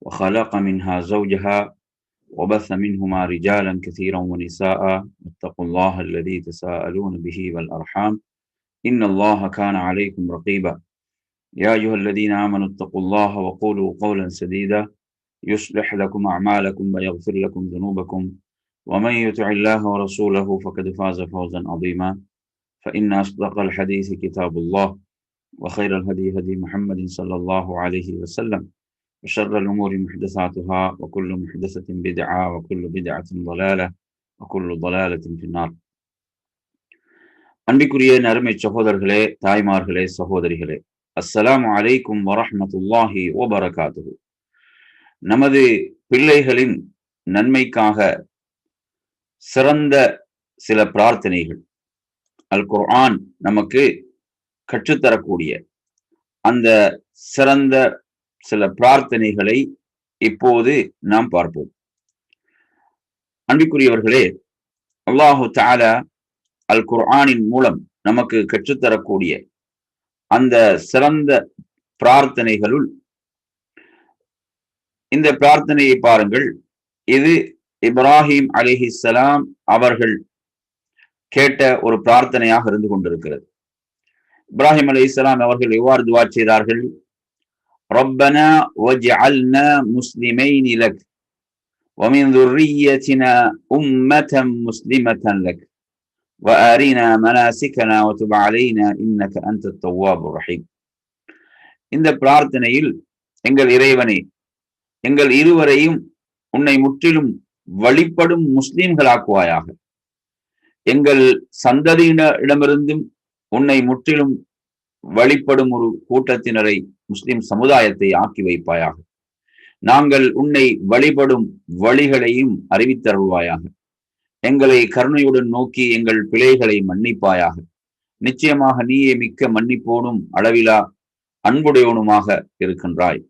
وخلق منها زوجها وبث منهما رجالا كثيرا ونساء. اتقوا الله الذي تساءلون به والأرحام. إن الله كان عليكم رقيبا. يا أيها الذين آمنوا اتقوا الله وقولوا قولا سديدا. يصلح لكم أعمالكم ويغفر لكم ذنوبكم. ومن يطع الله ورسوله فقد فاز فوزا عظيما. فإن أصدق الحديث كتاب الله وخير الهدي هدي محمد صلى الله عليه وسلم. وشر الأمور محدثاتها وكل محدثة بدعة وكل بدعة ضلالة وكل ضلالة في النار அன்பிக்குரிய நறுமை சகோதரர்களே தாய்மார்களே சகோதரிகளே அஸ்ஸலாமு அலைக்கும் வரஹ்மத்துல்லாஹி வபரகாத்துஹு நமது பிள்ளைகளின் நன்மைக்காக சிறந்த சில பிரார்த்தனைகள் அல் குர்ஆன் நமக்கு கற்றுத்தரக்கூடிய அந்த சிறந்த சில பிரார்த்தனைகளை இப்போது நாம் பார்ப்போம். அன்பிற்குரியவர்களே அல்லாஹு தாலா அல் குர்ஆனின் மூலம் நமக்கு கற்றுத்தரக்கூடிய அந்த சிறந்த பிரார்த்தனைகளுள் இந்த பிரார்த்தனையை பாருங்கள். இது இப்ராஹிம் அலிஹிசலாம் அவர்கள் கேட்ட ஒரு பிரார்த்தனையாக இருந்து கொண்டிருக்கிறது. இப்ராஹிம் அலி இஸ்லாம் அவர்கள் எவ்வாறு துவா செய்தார்கள்? ربنا واجعلنا مسلمين لك ومن ذريتنا أمة مسلمة لك وآرنا مناسكنا وتب علينا إنك أنت التواب الرحيم இந்த பிரார்த்தனையில் எங்கள் இறைவனை எங்கள் இருவரையும் உன்னை முற்றிலும் வழிபடும் முஸ்லிம்களாக்குவாயாக எங்கள் சந்ததியினரிடமிருந்தும் உன்னை முற்றிலும் வழிபடும் ஒரு கூட்டத்தினரை முஸ்லிம் சமுதாயத்தை ஆக்கி வைப்பாயாக. நாங்கள் உன்னை வழிபடும் வழிகளையும் அறிவித்தருள்வாயாக. எங்களை கருணையுடன் நோக்கி எங்கள் பிழைகளை மன்னிப்பாயாக. நிச்சயமாக நீயே மிக்க மன்னிப்போனும் அளவிலா அன்புடையவனுமாக இருக்கின்றாய்.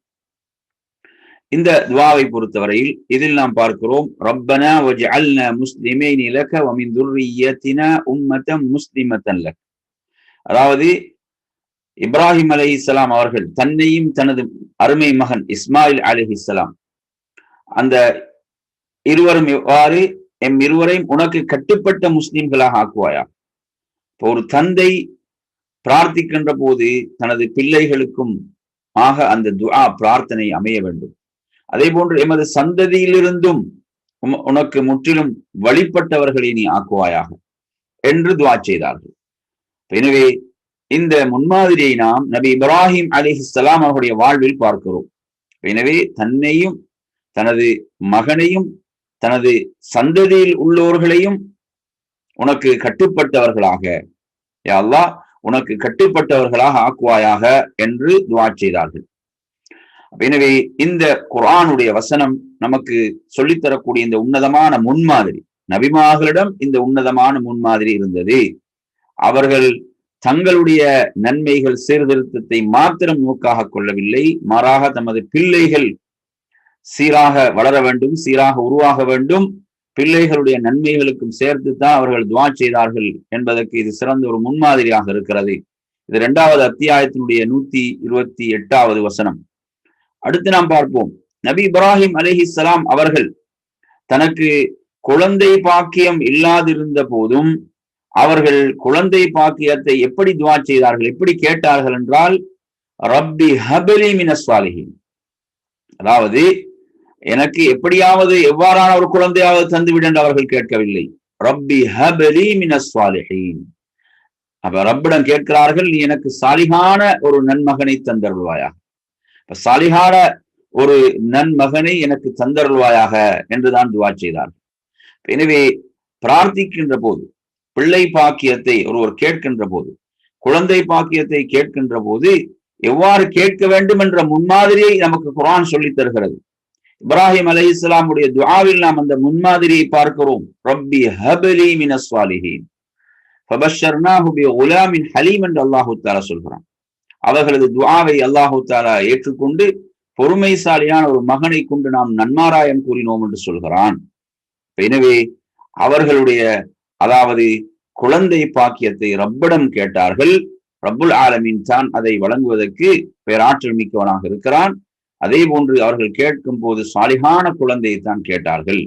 இந்த துவாவை பொறுத்தவரையில் இதில் நாம் பார்க்கிறோம் ரப்பனா வஜ்அல்னா முஸ்லிமைன் லக வ மின் துர்ரிய்யத்தினா முஸ்லிமத்தன் லக். அதாவது இப்ராஹிம் அலி இஸ்லாம் அவர்கள் தன்னையும் தனது அருமை மகன் இஸ்மாயில் அலி இஸ்லாம் அந்த இருவரும் எவ்வாறு எம் இருவரையும் உனக்கு கட்டுப்பட்ட முஸ்லிம்களாக ஆக்குவாயா? இப்போ ஒரு தந்தை பிரார்த்திக்கின்ற போது தனது பிள்ளைகளுக்கும் ஆக அந்த துஆ பிரார்த்தனை அமைய வேண்டும். அதே போன்று எமது சந்ததியிலிருந்தும் உனக்கு முற்றிலும் வழிபட்டவர்களை நீ ஆக்குவாயாக என்று துவா செய்தார்கள். எனவே இந்த முன்மாதிரியை நாம் நபி இப்ராஹிம் அலி இஸ்லாம் அவருடைய வாழ்வில் பார்க்கிறோம். எனவே தன்னையும் தனது மகனையும் தனது சந்ததியில் உள்ளவர்களையும் உனக்கு கட்டுப்பட்டவர்களாக யாழ்லா உனக்கு கட்டுப்பட்டவர்களாக ஆக்குவாயாக என்று துவா செய்தார்கள். எனவே இந்த குரானுடைய வசனம் நமக்கு சொல்லித்தரக்கூடிய இந்த உன்னதமான முன்மாதிரி நபிமாகளிடம் இந்த உன்னதமான முன்மாதிரி இருந்தது. அவர்கள் தங்களுடைய நன்மைகள் சீர்திருத்தத்தை மாத்திரம் நோக்காக கொள்ளவில்லை. மாறாக தமது பிள்ளைகள் சீராக வளர வேண்டும் சீராக உருவாக வேண்டும். பிள்ளைகளுடைய நன்மைகளுக்கும் சேர்த்து தான் அவர்கள் துவா செய்தார்கள் என்பதற்கு இது சிறந்த ஒரு முன்மாதிரியாக இருக்கிறது. இது இரண்டாவது அத்தியாயத்தினுடைய நூத்தி இருபத்தி எட்டாவது வசனம். அடுத்து நாம் பார்ப்போம். நபி இப்ராஹிம் அலிஹிஸ்லாம் அவர்கள் தனக்கு குழந்தை பாக்கியம் இல்லாதிருந்த போதும் அவர்கள் குழந்தை பாக்கியத்தை எப்படி துவா செய்தார்கள் எப்படி கேட்டார்கள் என்றால் ரப்பி ஹபலி மினஸ்வாலிஹின் அதாவது எனக்கு எப்படியாவது எவ்வாறான ஒரு குழந்தையாவது தந்துவிட என்று அவர்கள் கேட்கவில்லை. ரப்பி ஹபலி மினஸ்வாலிஹின் அப்ப ரப்பிடம் கேட்கிறார்கள் நீ எனக்கு சாலிகான ஒரு நன்மகனை தந்தருள்வாயாக. இப்ப சாலிகான ஒரு நன்மகனை எனக்கு தந்தருள்வாயாக என்றுதான் துவா செய்தார் எனவே பிரார்த்திக்கின்ற போது பிள்ளை பாக்கியத்தை ஒருவர் கேட்கின்ற போது குழந்தை பாக்கியத்தை கேட்கின்ற போது எவ்வாறு கேட்க வேண்டும் என்ற முன்மாதிரியை நமக்கு குரான் சொல்லித் தருகிறது. இப்ராஹிம் அலி இஸ்லாமுடைய துவாவில் நாம் அந்த முன்மாதிரியை பார்க்கிறோம். ரப்பி ஹபலி மினஸ்வாலிஹீன் ஹலீம் என்று அல்லாஹு தாலா சொல்கிறான். அவர்களது துவாவை அல்லாஹு தாலா ஏற்றுக்கொண்டு பொறுமைசாலியான ஒரு மகனை கொண்டு நாம் நன்மாராயம் கூறினோம் என்று சொல்கிறான். எனவே அவர்களுடைய அதாவது குழந்தை பாக்கியத்தை ரப்பிடம் கேட்டார்கள். ரப்புல் ஆலமின் தான் அதை வழங்குவதற்கு பேராற்றல் மிக்கவனாக இருக்கிறான். அதே போன்று அவர்கள் கேட்கும் போது சாலிகான குழந்தையை தான் கேட்டார்கள்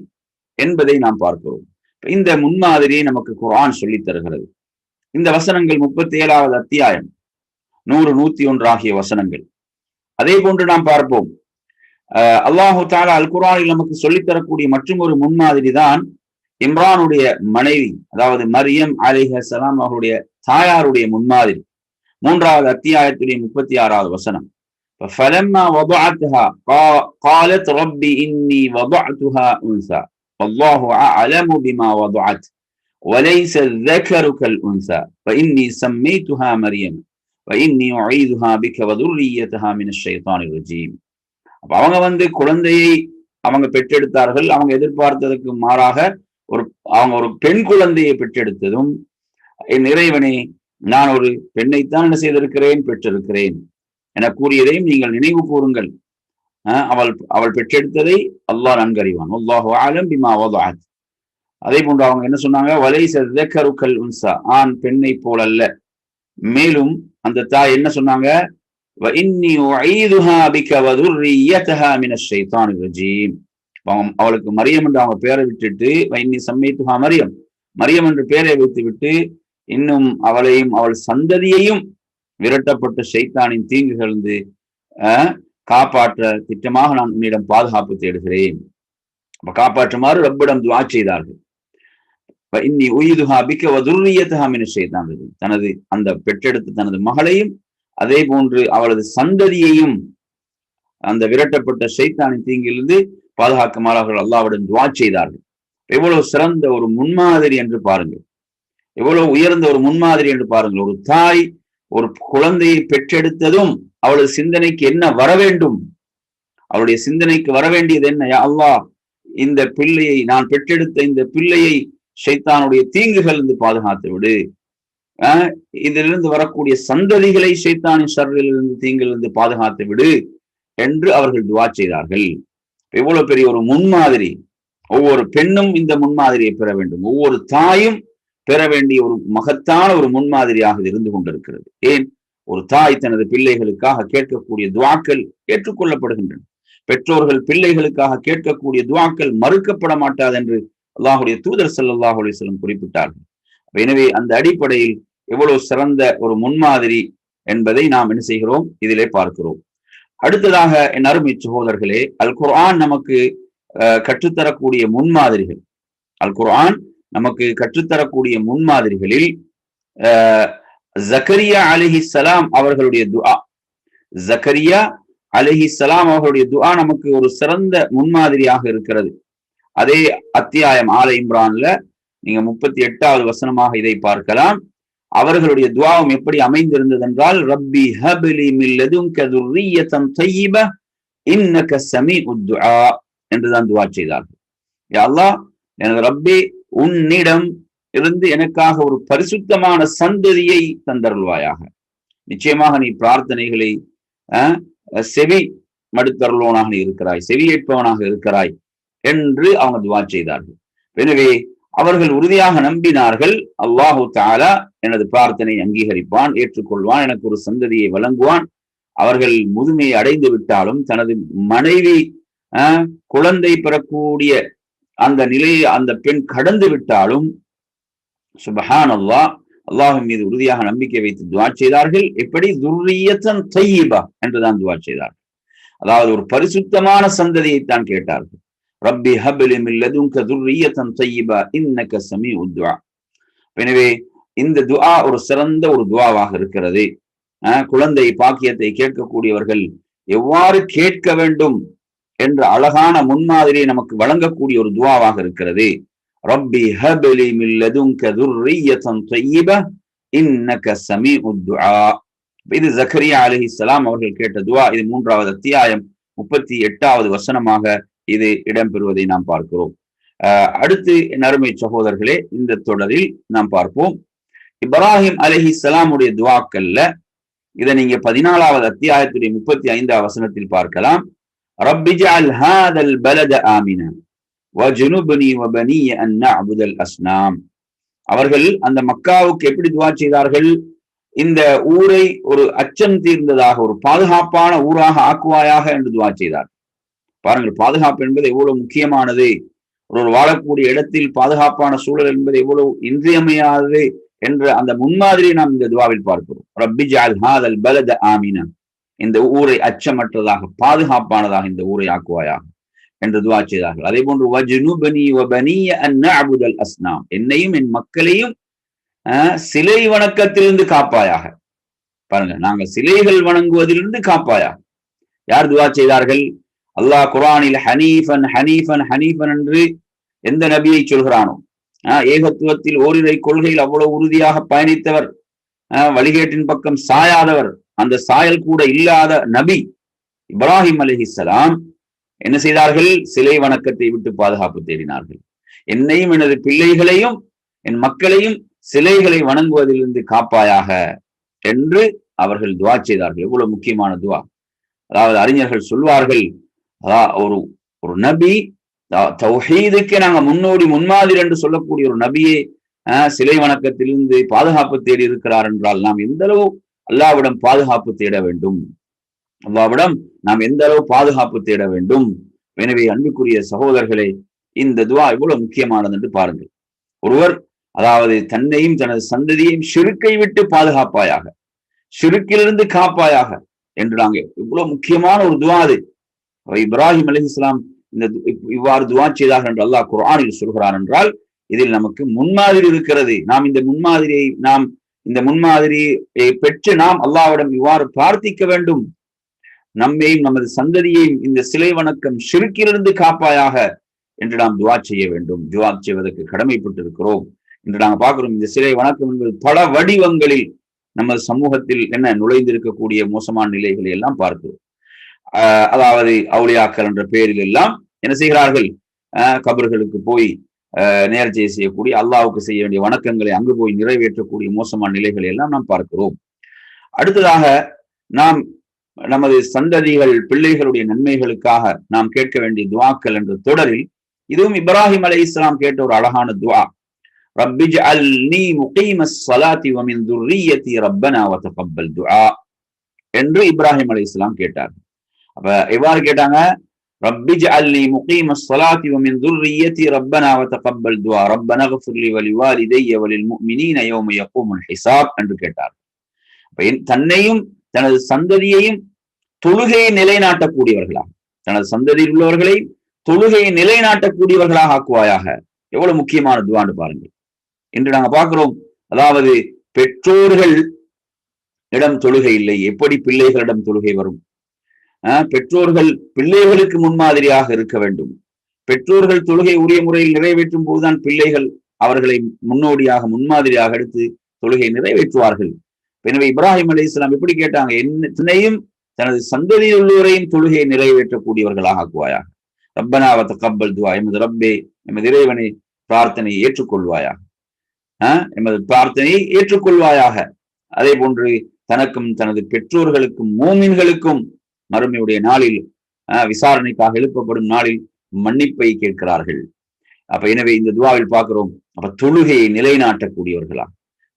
என்பதை நாம் பார்க்கிறோம். இந்த முன்மாதிரியை நமக்கு குரான் சொல்லித் தருகிறது. இந்த வசனங்கள் முப்பத்தி ஏழாவது அத்தியாயம் நூறு நூத்தி ஒன்று ஆகிய வசனங்கள். அதே போன்று நாம் பார்ப்போம். அல்லாஹு தாலா அல் குரானில் நமக்கு சொல்லித்தரக்கூடிய மற்றும் ஒரு முன்மாதிரி தான் இம்ரானுடைய மனைவி அதாவது மரியம் அலிஹ சலாம் அவருடைய தாயாருடைய முன்மாதிரி மூன்றாவது அத்தியாயத்துடைய முப்பத்தி ஆறாவது வசனம் فلما وضعتها قالت رب إني وضعتها أنثى والله أعلم بما وضعت وليس الذكر كالأنثى فإني سميتها مريم وإني أعيذها بك وذريتها من الشيطان الرجيم அப்ப அவங்க வந்து குழந்தையை அவங்க பெற்றெடுத்தார்கள் அவங்க எதிர்பார்த்ததுக்கு மாறாக ஒரு அவங்க ஒரு பெண் குழந்தையை பெற்றெடுத்ததும் என் இறைவனே நான் ஒரு பெண்ணைத்தான் என்ன செய்திருக்கிறேன் பெற்றிருக்கிறேன் என கூறியதையும் நீங்கள் நினைவு கூறுங்கள். அவள் அவள் பெற்றெடுத்ததை அல்லாஹ் நன்கறிவான். அல்லாஹு ஆலம் பிமா வதாத் அதே போன்று அவங்க என்ன சொன்னாங்க? வலை செக்கருக்கல் உன்சா. ஆண் பெண்ணை போல் அல்ல மேலும் அந்த தாய் என்ன சொன்னாங்க? அவளுக்கு மரியம் என்று அவங்க பேரை விட்டுட்டு வைனி சம்மைத்துஹா மரியம். மரியம் என்று பெயரை வைத்து விட்டு இன்னும் அவளையும் அவள் சந்ததியையும் விரட்டப்பட்ட ஷைத்தானின் தீங்குகளிருந்து காப்பாற்ற திட்டமாக நான் உன்னிடம் பாதுகாப்பு தேடுகிறேன். அப்ப காப்பாற்றுமாறு ரப்பிடம் துவா செய்தார்கள். இன்னி உயிதுகா பிக்க வதுர்ரியத்தஹா செய்தான் ஷைத்தான். தனது அந்த பெற்றெடுத்த தனது மகளையும் அதே போன்று அவளது சந்ததியையும் அந்த விரட்டப்பட்ட சைத்தானின் தீங்கிலிருந்து பாதுகாக்குமாறு அவர்கள் அல்லாவிடம் துவா செய்தார்கள். எவ்வளவு சிறந்த ஒரு முன்மாதிரி என்று பாருங்கள். எவ்வளவு உயர்ந்த ஒரு முன்மாதிரி என்று பாருங்கள். ஒரு தாய் ஒரு குழந்தையை பெற்றெடுத்ததும் அவளது சிந்தனைக்கு என்ன வர வேண்டும்? அவளுடைய சிந்தனைக்கு வர வேண்டியது என்ன? அல்லாஹ் இந்த பிள்ளையை நான் பெற்றெடுத்த இந்த பிள்ளையை ஷைத்தானுடைய தீங்குகள் இருந்து பாதுகாத்து விடு. இதிலிருந்து வரக்கூடிய சந்ததிகளை சைத்தானின் ஷர்ரிலிருந்து தீங்கிலிருந்து பாதுகாத்து விடு என்று அவர்கள் துவா செய்தார்கள். எவ்வளவு பெரிய ஒரு முன்மாதிரி. ஒவ்வொரு பெண்ணும் இந்த முன்மாதிரியை பெற வேண்டும். ஒவ்வொரு தாயும் பெற வேண்டிய ஒரு மகத்தான ஒரு முன்மாதிரியாக இருந்து கொண்டிருக்கிறது. ஏன்? ஒரு தாய் தனது பிள்ளைகளுக்காக கேட்கக்கூடிய துவாக்கள் ஏற்றுக்கொள்ளப்படுகின்றன. பெற்றோர்கள் பிள்ளைகளுக்காக கேட்கக்கூடிய துவாக்கள் மறுக்கப்பட மாட்டாது என்று அல்லாஹுடைய தூதர் சல்லாஹ் அலிஸ்லம் குறிப்பிட்டார்கள். எனவே அந்த அடிப்படையில் எவ்வளவு சிறந்த ஒரு முன்மாதிரி என்பதை நாம் என்ன செய்கிறோம்? இதிலே பார்க்கிறோம். அடுத்ததாக என் அருமை சகோதரர்களே அல் குர்ஆன் நமக்கு கற்றுத்தரக்கூடிய முன்மாதிரிகள். அல் குர்ஆன் நமக்கு கற்றுத்தரக்கூடிய முன்மாதிரிகளில் ஜக்கரியா அலிஹி சலாம் அவர்களுடைய துஆ. ஜக்கரியா அலிஹி சலாம் அவர்களுடைய துஆ நமக்கு ஒரு சிறந்த முன்மாதிரியாக இருக்கிறது. அதே அத்தியாயம் ஆல இம்ரான்ல நீங்க முப்பத்தி எட்டாவது வசனமாக இதை பார்க்கலாம். அவர்களுடைய துவாவும் எப்படி அமைந்திருந்தது என்றால் ரப்பி ஹபிலி மில்லதும் துர்ரியத்தம் தையிப இன்னக சமி உத்வா என்றுதான் துவா செய்தார்கள். அல்லாஹ் எனது ரப்பி உன்னிடம் இருந்து எனக்காக ஒரு பரிசுத்தமான சந்ததியை தந்தருள்வாயாக. நிச்சயமாக நீ பிரார்த்தனைகளை செவி மடுத்தருள்வனாக நீ இருக்கிறாய் செவியேற்பவனாக இருக்கிறாய் என்று அவங்க துவா செய்தார்கள். எனவே அவர்கள் உறுதியாக நம்பினார்கள். அல்லாஹு தாலா எனது பிரார்த்தனை அங்கீகரிப்பான் ஏற்றுக்கொள்வான் எனக்கு ஒரு சந்ததியை வழங்குவான். அவர்கள் முதுமையை அடைந்து விட்டாலும் தனது மனைவி குழந்தை பெறக்கூடிய அந்த நிலையை அந்த பெண் கடந்து விட்டாலும் சுபஹான் அல்லா அல்லாஹின் மீது உறுதியாக நம்பிக்கை வைத்து துவா செய்தார்கள். எப்படி? துர்ரியத்தன் தையீபா என்றுதான் துவா செய்தார்கள். அதாவது ஒரு பரிசுத்தமான சந்ததியை தான் கேட்டார்கள். ரப்பி ஹபிலி மில்லதுங்க துர்ரியத்தன் தையிபா இன்னக்க சமி உத்வா எனவே இந்த துவா ஒரு சிறந்த ஒரு துவாவாக இருக்கிறது. குழந்தை பாக்கியத்தை கேட்கக்கூடியவர்கள் எவ்வாறு கேட்க வேண்டும் என்ற அழகான முன்மாதிரியை நமக்கு வழங்கக்கூடிய ஒரு துவாவாக இருக்கிறது. ரப்பி ஹபிலி மில்லதுங்க துர்ரியத்தன் தையிபா இன்னக்க சமி உத்வா இது ஜக்கரியா அலஹி சலாம் அவர்கள் கேட்ட துவா. இது மூன்றாவது அத்தியாயம் முப்பத்தி எட்டாவது வசனமாக இது இடம்பெறுவதை நாம் பார்க்கிறோம். அடுத்து நறுமை சகோதரர்களே இந்த தொடரில் நாம் பார்ப்போம். இப்ராஹிம் அலஹி சலாமுடைய துவாக்கல்ல இதை நீங்க பதினாலாவது அத்தியாயத்துடைய முப்பத்தி ஐந்தாவது வசனத்தில் பார்க்கலாம். ரப்பிஜால் ஹாதல் பலத ஆமின வஜுனுபனி வபனி அஸ்னாம். அவர்கள் அந்த மக்காவுக்கு எப்படி துவா செய்தார்கள்? இந்த ஊரை ஒரு அச்சம் தீர்ந்ததாக ஒரு பாதுகாப்பான ஊராக ஆக்குவாயாக என்று துவா செய்தார். பாருங்கள் பாதுகாப்பு என்பது எவ்வளவு முக்கியமானது? ஒரு வாழக்கூடிய இடத்தில் பாதுகாப்பான சூழல் என்பது எவ்வளவு இன்றியமையாதது என்ற அந்த முன்மாதிரியை நாம் இந்த துவாவில் பார்க்கிறோம். ரப்பி ஜால் ஹாதல் பலத ஆமினா. இந்த ஊரை அச்சமற்றதாக பாதுகாப்பானதாக இந்த ஊரை ஆக்குவாயாக என்று துவா செய்தார்கள். அதே போன்று வஜ்னுபனி வபனிய அந்நஅபுதல் அஸ்னாம். என்னையும் என் மக்களையும் சிலை வணக்கத்திலிருந்து காப்பாயாக. பாருங்க நாங்கள் சிலைகள் வணங்குவதிலிருந்து காப்பாயாக. யார் துவா செய்தார்கள்? அல்லாஹ் குரானில் ஹனீஃபன் ஹனீஃபன் ஹனீஃபன் என்று எந்த நபியை சொல்கிறானோ? ஏகத்துவத்தில் ஓரிரை கொள்கையில் அவ்வளவு உறுதியாக பயணித்தவர் வழிகேட்டின் பக்கம் சாயாதவர் அந்த சாயல் கூட இல்லாத நபி இப்ராஹிம் அலிஹிசலாம் என்ன செய்தார்கள்? சிலை வணக்கத்தை விட்டு பாதுகாப்பு தேடினார்கள். என்னையும் எனது பிள்ளைகளையும் என் மக்களையும் சிலைகளை வணங்குவதிலிருந்து காப்பாயாக என்று அவர்கள் துவா செய்தார்கள். எவ்வளவு முக்கியமான துவா. அதாவது அறிஞர்கள் சொல்வார்கள் ஒரு ஒரு நபி தௌஹீதுக்கு நாங்க முன்னோடி முன்மாதிரி என்று சொல்லக்கூடிய ஒரு நபியை சிலை வணக்கத்திலிருந்து பாதுகாப்பு தேடி இருக்கிறார் என்றால் நாம் எந்த அளவு அல்லாவிடம் பாதுகாப்பு தேட வேண்டும்? அல்லாவிடம் நாம் எந்த அளவு பாதுகாப்பு தேட வேண்டும்? எனவே அன்புக்குரிய சகோதரர்களே இந்த துவா இவ்வளவு முக்கியமானது என்று பாருங்கள். ஒருவர் அதாவது தன்னையும் தனது சந்ததியையும் சிறுக்கை விட்டு பாதுகாப்பாயாக சிறுக்கிலிருந்து காப்பாயாக என்று நாங்க இவ்வளவு முக்கியமான ஒரு துவா அது. இப்ராஹிம் அலி இஸ்லாம் இந்த இவ்வாறு துவா செய்தார்கள் என்று அல்லாஹ் குரானில் சொல்கிறார் என்றால் இதில் நமக்கு முன்மாதிரி இருக்கிறது. நாம் இந்த முன்மாதிரியை நாம் இந்த முன்மாதிரியை பெற்று நாம் அல்லாவிடம் இவ்வாறு பிரார்த்திக்க வேண்டும். நம்மையும் நமது சந்ததியையும் இந்த சிலை வணக்கம் சிறுக்கிலிருந்து காப்பாயாக என்று நாம் துவா செய்ய வேண்டும். துவா செய்வதற்கு கடமைப்பட்டிருக்கிறோம். என்று நாங்கள் பார்க்கிறோம் இந்த சிலை வணக்கம் என்பது பல வடிவங்களில் நமது சமூகத்தில் என்ன நுழைந்திருக்கக்கூடிய மோசமான நிலைகளை எல்லாம் பார்க்கிறோம். அதாவது அவுளியாக்கள் என்ற பெயரில் எல்லாம் என்ன செய்கிறார்கள்? கபர்களுக்கு போய் நேர்ச்சியை செய்யக்கூடிய அல்லாவுக்கு செய்ய வேண்டிய வணக்கங்களை அங்கு போய் நிறைவேற்றக்கூடிய மோசமான நிலைகளை எல்லாம் நாம் பார்க்கிறோம். அடுத்ததாக நாம் நமது சந்ததிகள் பிள்ளைகளுடைய நன்மைகளுக்காக நாம் கேட்க வேண்டிய துவாக்கள் என்ற தொடரில் இதுவும் இப்ராஹிம் அலை இஸ்லாம் கேட்ட ஒரு அழகான துவா. ரப்பிஜ் அல் நீ முகீம சலாத்தி வமின் துர்ரியத்தி ரப்பனா வத்தகப்பல் துஆ என்று இப்ராஹிம் அலை இஸ்லாம் கேட்டார் அப்ப எவ்வாறு கேட்டாங்க? ரப்பிஜ் அல்லி முகீம சலாத்தி வமின் துர்ரியத்தி ரப்பனா வத்தகப்பல் துஆ. ரப்பனா கஃபிர் லி வலில் யௌம ஹிசாப் என்று கேட்டார் தன்னையும் தனது சந்ததியையும் தொழுகையை நிலைநாட்டக்கூடியவர்களாக தனது சந்ததியில் உள்ளவர்களை தொழுகையை நிலைநாட்டக்கூடியவர்களாக ஆக்குவாயாக. எவ்வளவு முக்கியமான துவான்னு பாருங்கள். இன்று நாங்க பார்க்கிறோம் அதாவது பெற்றோர்கள் இடம் தொழுகை இல்லை. எப்படி பிள்ளைகளிடம் தொழுகை வரும்? பெற்றோர்கள் பிள்ளைகளுக்கு முன்மாதிரியாக இருக்க வேண்டும். பெற்றோர்கள் தொழுகை உரிய முறையில் நிறைவேற்றும் போதுதான் பிள்ளைகள் அவர்களை முன்னோடியாக முன்மாதிரியாக எடுத்து தொழுகை நிறைவேற்றுவார்கள். எனவே இப்ராஹிம் அலி இஸ்லாம் எப்படி கேட்டாங்க என்னையும் தனது சந்ததியில் உள்ளோரையும் தொழுகையை நிறைவேற்றக்கூடியவர்களாக ஆக்குவாயாக. ரப்பனாவத்த கப்பல் துவா எமது ரப்பே எமது இறைவனை பிரார்த்தனையை ஏற்றுக்கொள்வாயாக. எமது பிரார்த்தனையை ஏற்றுக்கொள்வாயாக. அதே போன்று தனக்கும் தனது பெற்றோர்களுக்கும் மோமின்களுக்கும் மறுமையுடைய நாளில் விசாரணைக்காக எழுப்பப்படும் நாளில் மன்னிப்பை கேட்கிறார்கள். அப்ப எனவே இந்த துவாவில் பார்க்கிறோம் அப்ப தொழுகையை நிலைநாட்டக்கூடியவர்களா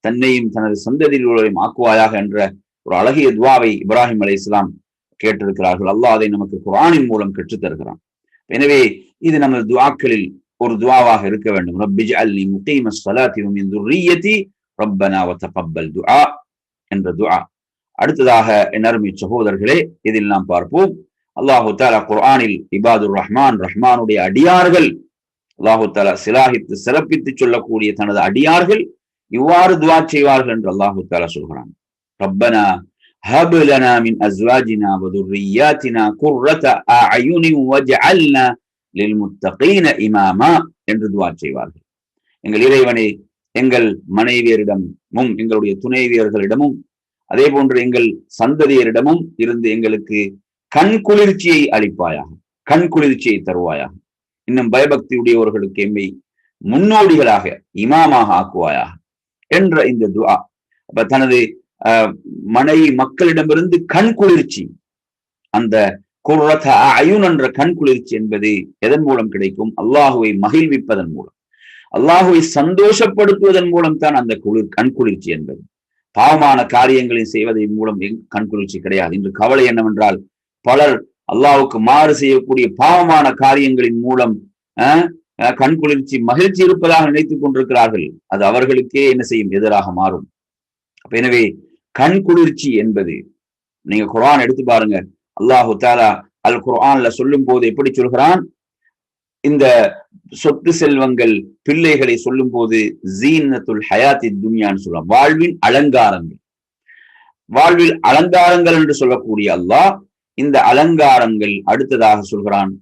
தன்னையும் தனது சந்ததியிலும் ஆக்குவாயாக என்ற ஒரு அழகிய துவாவை இப்ராஹிம் அலை இஸ்லாம் கேட்டிருக்கிறார்கள். அல்லாஹ் அதை நமக்கு குரானின் மூலம் கற்றுத்தருகிறான். எனவே இது நமது துவாக்களில் ஒரு துவாவாக இருக்க வேண்டும். ரப்பிஜ் அல்லி முகீம துஆ என்ற துஆ. அடுத்ததாக என் அருமை சகோதரர்களே இதில் நாம் பார்ப்போம் அல்லாஹு தாலா குர்ஆனில் இபாதுர் ரஹ்மான் ரஹ்மானுடைய அடியார்கள் அல்லாஹு தாலா சிலாகித்து சிறப்பித்து சொல்லக்கூடிய தனது அடியார்கள் இவ்வாறு துவா செய்வார்கள் என்று அல்லாஹு தாலா சொல்கிறான் ரப்பனா هب لنا من ازواجنا وذرياتنا قرة اعين واجعلنا للمتقين اماما என்று துவா செய்வார்கள் எங்கள் இறைவனை எங்கள் மனைவியரிடமும் எங்களுடைய துணைவியர்களிடமும் அதே போன்று எங்கள் சந்ததியரிடமும் இருந்து எங்களுக்கு கண் குளிர்ச்சியை அளிப்பாயாக கண் குளிர்ச்சியை தருவாயாக. இன்னும் பயபக்தி உடையவர்களுக்கு எம்மை முன்னோடிகளாக இமாமாக ஆக்குவாயாக என்ற இந்த துவா. அப்ப தனது மனைவி மக்களிடமிருந்து கண் குளிர்ச்சி அந்த குர்ரத அயுன் என்ற கண் குளிர்ச்சி என்பது எதன் மூலம் கிடைக்கும்? அல்லாஹுவை மகிழ்விப்பதன் மூலம். அல்லாஹுவை சந்தோஷப்படுத்துவதன் மூலம் தான் அந்த குளிர் கண் குளிர்ச்சி என்பது. பாவமான காரியங்களை செய்வதன் மூலம் கண்குளிர்ச்சி கிடையாது. இன்று கவலை என்னவென்றால் பலர் அல்லாஹுக்கு மாறு செய்யக்கூடிய பாவமான காரியங்களின் மூலம் கண்குளிர்ச்சி மகிழ்ச்சி இருப்பதாக நினைத்துக் கொண்டிருக்கிறார்கள். அது அவர்களுக்கே என்ன செய்யும்? எதிராக மாறும். அப்ப எனவே கண் குளிர்ச்சி என்பது நீங்க குரான் எடுத்து பாருங்க. அல்லாஹு தாலா அல் குர்ஆன்ல சொல்லும் போது எப்படி சொல்கிறான்? இந்த சொத்து செல்வங்கள் பிள்ளைகளை சொல்லும் போது ஜீனத்துல் ஹயாத்தி துன்யான்னு சொல்றான் வாழ்வின் அலங்காரங்கள். வாழ்வில் அலங்காரங்கள் என்று சொல்லக்கூடிய அல்லாஹ் இந்த அலங்காரங்கள் அடுத்ததாக சொல்கிறான்.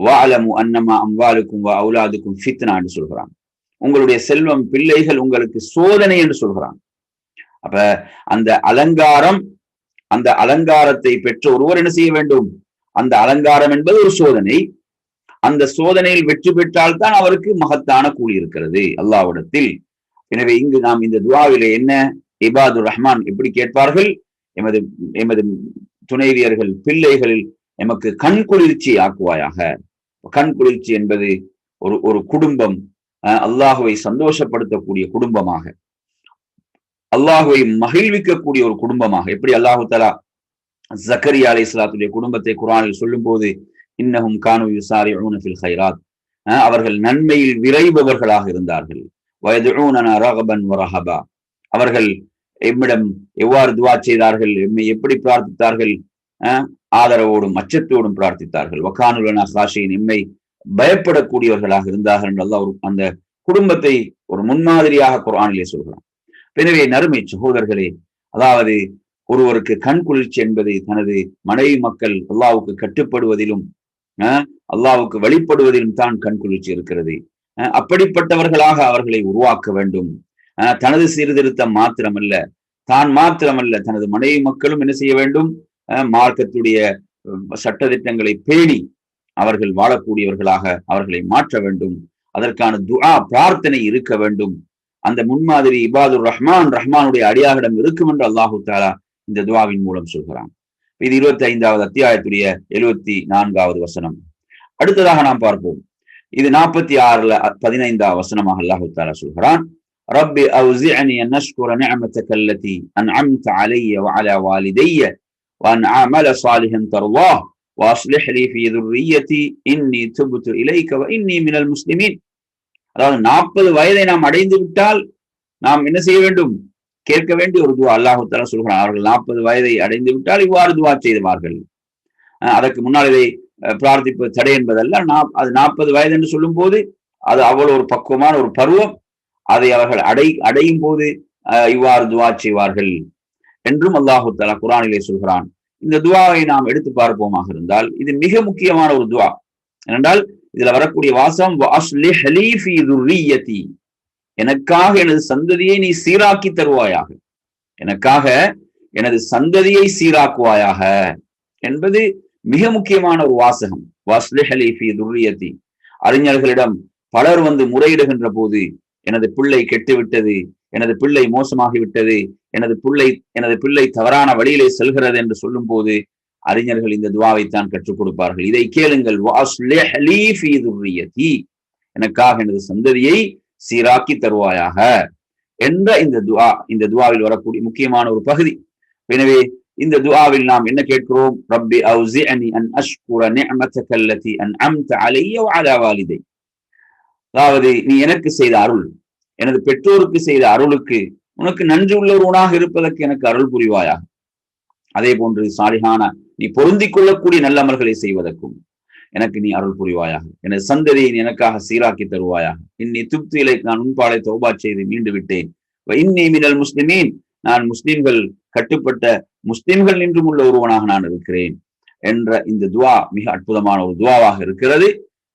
வாலமு அன்னமா அம்பாலுக்கும் வா அவுலாதுக்கும் ஃபித்னா என்று சொல்கிறான். உங்களுடைய செல்வம் பிள்ளைகள் உங்களுக்கு சோதனை என்று சொல்கிறான். அப்ப அந்த அலங்காரம் அந்த அலங்காரத்தை பெற்ற ஒருவர் என்ன செய்ய வேண்டும்? அந்த அலங்காரம் என்பது ஒரு சோதனை. அந்த சோதனையில் வெற்றி பெற்றால் தான் அவருக்கு மகத்தான கூலி இருக்கிறது அல்லாவிடத்தில் எனவே இங்கு நாம் இந்த துவாவில என்ன? இபாதுர் ரஹ்மான் எப்படி கேட்பார்கள்? எமது எமது துணைவியர்கள் பிள்ளைகளில் எமக்கு கண் குளிர்ச்சி ஆக்குவாயாக. கண் குளிர்ச்சி என்பது ஒரு ஒரு குடும்பம் அல்லாஹுவை சந்தோஷப்படுத்தக்கூடிய குடும்பமாக. அல்லாஹுவை மகிழ்விக்கக்கூடிய ஒரு குடும்பமாக. எப்படி அல்லாஹு தலா ஜக்கரியா அலி இஸ்லாத்துடைய குடும்பத்தை குரானில் சொல்லும் போது இன்னஹும் கானு யுசாரி ஹைராத் அவர்கள் நன்மையில் விரைபவர்களாக இருந்தார்கள். வயது ரகபன் வரஹபா அவர்கள் எம்மிடம் எவ்வாறு துவா செய்தார்கள் எம்மை எப்படி பிரார்த்தித்தார்கள் ஆதரவோடும் அச்சத்தோடும் பிரார்த்தித்தார்கள். வக்கானுலனா சாஷியின் எம்மை பயப்படக்கூடியவர்களாக இருந்தார்கள் என்றால் ஒரு அந்த குடும்பத்தை ஒரு முன்மாதிரியாக குரானிலே சொல்கிறான். எனவே நறுமை சகோதரர்களே அதாவது ஒருவருக்கு கண் குளிர்ச்சி என்பது தனது மனைவி மக்கள் அல்லாவுக்கு கட்டுப்படுவதிலும் அல்லாவுக்கு வழிபடுவதிலும் தான் கண்குளிர்ச்சி இருக்கிறது. அப்படிப்பட்டவர்களாக அவர்களை உருவாக்க வேண்டும். தனது சீர்திருத்தம் மாத்திரமல்ல தான் மாத்திரமல்ல தனது மனைவி மக்களும் என்ன செய்ய வேண்டும்? மார்க்கத்துடைய சட்டத்திட்டங்களை பேணி அவர்கள் வாழக்கூடியவர்களாக அவர்களை மாற்ற வேண்டும். அதற்கான துஆ பிரார்த்தனை இருக்க வேண்டும். அந்த முன்மாதிரி இபாதுர் ரஹ்மான் ரஹ்மானுடைய அடியாரிடம் இருக்கும் என்று அல்லாஹு தாலா இந்த துவாவின் மூலம் சொல்கிறான். இது இருபத்தி ஐந்தாவது அத்தியாயத்துடைய எழுபத்தி நான்காவது வசனம் அடுத்ததாக நாம் பார்ப்போம் இது நாற்பத்தி ஆறுல பதினைந்தாவது வசனமாக அல்லாஹு தாலா சொல்கிறான் ربي أوزعني أن أشكر نعمتك التي أنعمت علي وعلى والدي وأن أعمل صالحا ترضاه وأصلح لي في ذريتي إني تبت إليك وإني من المسلمين அதாவது நாற்பது வயதை நாம் அடைந்து விட்டால் நாம் என்ன செய்ய வேண்டும் கேட்க வேண்டிய ஒரு துவா அல்லாஹு தலா சொல்கிறான். அவர்கள் நாற்பது வயதை அடைந்து விட்டால் இவ்வாறு துவா செய்வார்கள். அதற்கு முன்னால் இதை பிரார்த்திப்பு தடை என்பதல்ல. அது நாற்பது வயது என்று சொல்லும் போது அது அவ்வளவு ஒரு பக்குவமான ஒரு பருவம். அதை அவர்கள் அடை அடையும் போது இவ்வாறு துவா செய்வார்கள் என்றும் அல்லாஹு தலா குரானிலே சொல்கிறான். இந்த துவாவை நாம் எடுத்து பார்ப்போமாக இருந்தால் இது மிக முக்கியமான ஒரு துவா. ஏனென்றால் இதுல வரக்கூடிய வாசம் எனக்காக எனது சந்ததியை நீ சீராக்கி தருவாயாக. எனக்காக எனது சந்ததியை சீராக்குவாயாக என்பது மிக முக்கியமான ஒரு வாசகம். வாஸ்லிஹலீஃபி துர்ரியத்தி. அறிஞர்களிடம் பலர் வந்து முறையிடுகின்ற போது எனது பிள்ளை கெட்டுவிட்டது எனது பிள்ளை மோசமாகிவிட்டது எனது பிள்ளை எனது பிள்ளை தவறான வழியிலே செல்கிறது என்று சொல்லும் போது அறிஞர்கள் இந்த துவாவைத்தான் கற்றுக் கொடுப்பார்கள். இதை கேளுங்கள். எனக்காக எனது சந்ததியை சீராக்கி தருவாயாக என்ற இந்த துவா இந்த துவாவில் வரக்கூடிய முக்கியமான ஒரு பகுதி. எனவே இந்த துவாவில் நாம் என்ன கேட்கிறோம்? ரப்பி அவுசிஅனி அன் அஷ்குர நிஅமதக அல்லதி அன்அம்த அலைய வஅலா வாலிதை. அதாவது நீ எனக்கு செய்த அருள் எனது பெற்றோருக்கு செய்த அருளுக்கு உனக்கு நன்றி உள்ளவனாக இருப்பதற்கு எனக்கு அருள் புரிவாயாக. அதே போன்று சாலிகான நீ பொருந்திக் கொள்ளக்கூடிய நல்லமல்களை செய்வதற்கும். எனக்கு நீ அருள் புரிவாயாக எனது சந்ததியை எனக்காக சீராக்கி தருவாயாக இன்னி துப்தியிலை நான் உன்பாலை தௌபா செய்து மீண்டு விட்டேன் இன்னி மினல் முஸ்லிமீன் நான் முஸ்லிம்கள் கட்டுப்பட்ட முஸ்லிம்கள் நின்றும் உள்ள ஒருவனாக நான் இருக்கிறேன் என்ற இந்த துவா மிக அற்புதமான ஒரு துவாவாக இருக்கிறது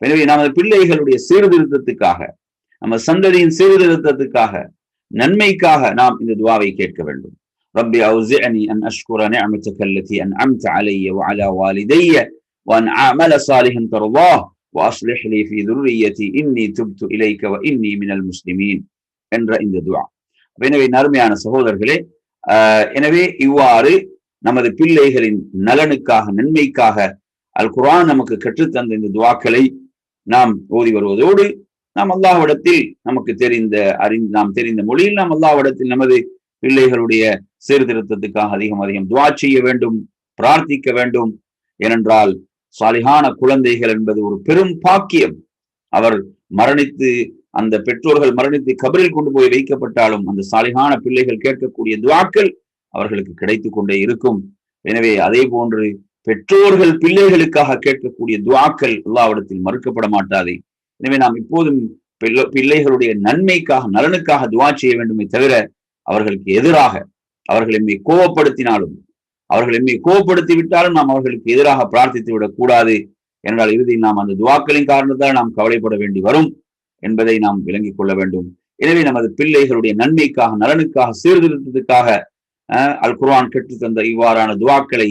எனவே நமது பிள்ளைகளுடைய சீர்திருத்தத்துக்காக நம்ம சந்ததியின் சீர்திருத்தத்துக்காக நன்மைக்காக நாம் இந்த துவாவை கேட்க வேண்டும் ربي أوزعني أن أشكر نعمتك التي أنعمت علي وعلى والدي وأن أعمل صالحا ترضاه وأصلح لي في ذريتي إني تبت إليك وإني من المسلمين என்ற இந்த துவா எனவே நறுமையான சகோதரர்களே எனவே இவ்வாறு நமது பிள்ளைகளின் நலனுக்காக நன்மைக்காக அல் குரான் நமக்கு கற்றுத்தந்த இந்த துவாக்களை நாம் ஓதி வருவதோடு நாம் அல்லாஹ்விடத்தில் நமக்கு தெரிந்த அறிந்து நாம் தெரிந்த மொழியில் நாம் அல்லாஹ்விடத்தில் நமது பிள்ளைகளுடைய சீர்திருத்தத்துக்காக அதிகம் அதிகம் துவா செய்ய வேண்டும் பிரார்த்திக்க வேண்டும் ஏனென்றால் சாலிகான குழந்தைகள் என்பது ஒரு பெரும் பாக்கியம். அவர் மரணித்து அந்த பெற்றோர்கள் மரணித்து கபரில் கொண்டு போய் வைக்கப்பட்டாலும் அந்த சாலிகான பிள்ளைகள் கேட்கக்கூடிய துவாக்கள் அவர்களுக்கு கிடைத்து கொண்டே இருக்கும். எனவே அதே போன்று பெற்றோர்கள் பிள்ளைகளுக்காக கேட்கக்கூடிய துவாக்கள் எல்லாவிடத்தில் மறுக்கப்பட மாட்டாது. எனவே நாம் இப்போதும் பிள்ளைகளுடைய நன்மைக்காக நலனுக்காக துவா செய்ய வேண்டுமே தவிர அவர்களுக்கு எதிராக அவர்களை எம்மை கோவப்படுத்தினாலும் அவர்கள் எம்மை கோபப்படுத்தி விட்டாலும் நாம் அவர்களுக்கு எதிராக பிரார்த்தித்து விடக் கூடாது. என்றால் இறுதியில் நாம் அந்த துவாக்களின் காரணத்தால் நாம் கவலைப்பட வேண்டி வரும் என்பதை நாம் விளங்கிக் கொள்ள வேண்டும். எனவே நமது பிள்ளைகளுடைய நன்மைக்காக நலனுக்காக சீர்திருத்தத்துக்காக அல் குர்வான் கற்றுத் தந்த இவ்வாறான துவாக்களை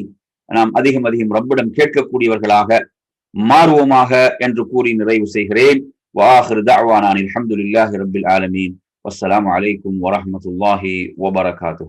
நாம் அதிகம் அதிகம் ரப்பிடம் கேட்கக்கூடியவர்களாக மாறுவோமாக என்று கூறி நிறைவு செய்கிறேன். வாஹிர் தஅவானா அல்ஹம்துலில்லாஹி ரப்பில் ஆலமீன். வஸ்ஸலாமு அலைக்கும் வரமத்துல்லாஹி வபரகாத்து